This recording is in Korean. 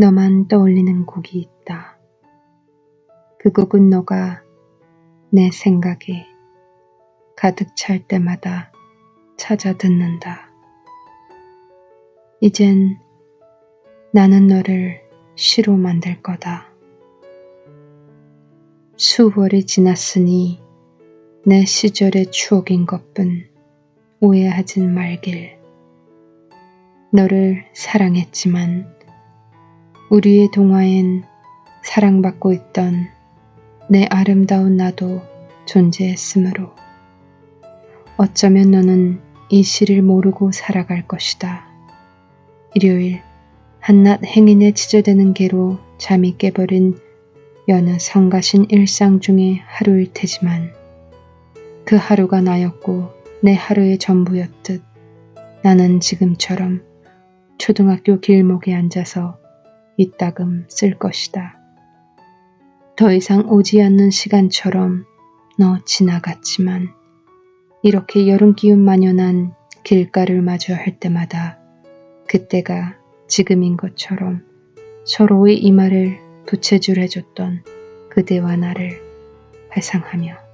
너만 떠올리는 곡이 있다. 그 곡은 너가 내 생각에 가득 찰 때마다 찾아 듣는다. 이젠 나는 너를 시로 만들 거다. 수월이 지났으니 내 시절의 추억인 것뿐 오해하진 말길. 너를 사랑했지만 우리의 동화엔 사랑받고 있던 내 아름다운 나도 존재했으므로 어쩌면 너는 이 시를 모르고 살아갈 것이다. 일요일 한낮 행인에 지저대는 개로 잠이 깨버린 여느 성가신 일상 중의 하루일 테지만 그 하루가 나였고 내 하루의 전부였듯 나는 지금처럼 초등학교 길목에 앉아서 이따금 쓸 것이다. 더 이상 오지 않는 시간처럼 너 지나갔지만 이렇게 여름 기운 만연한 길가를 마주 할 때마다 그때가 지금인 것처럼 서로의 이마를 부채질 해줬던 그대와 나를 회상하며